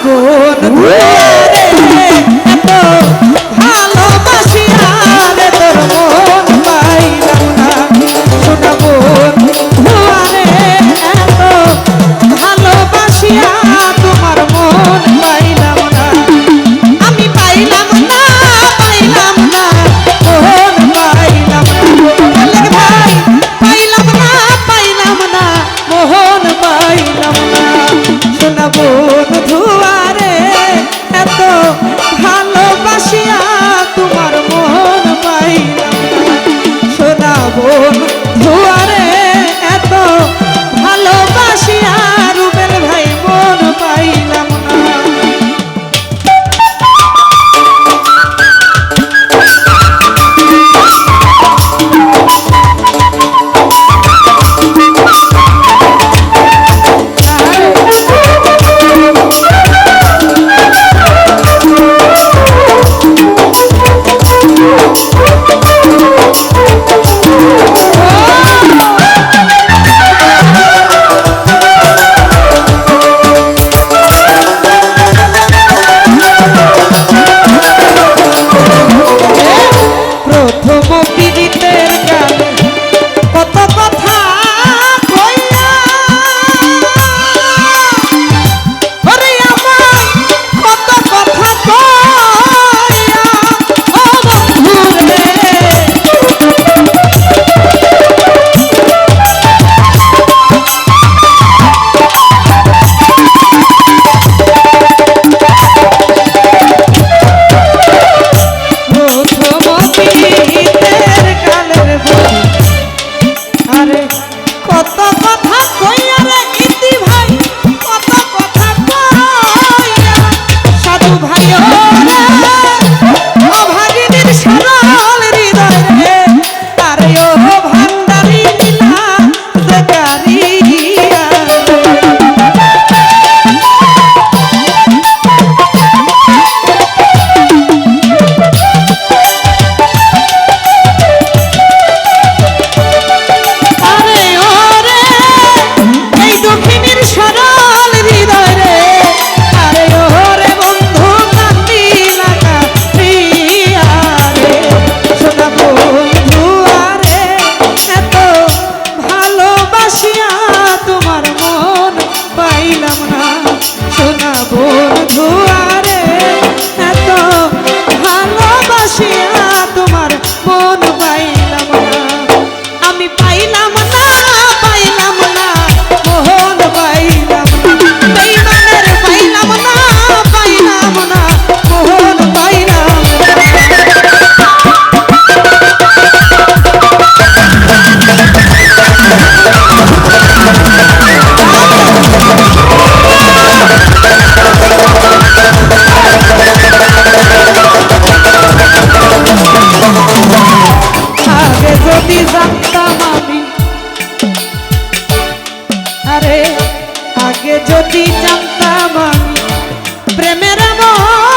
আগুন যদি জানতাম আমি। আরে আগে যদি জানতাম আমি প্রেমের মন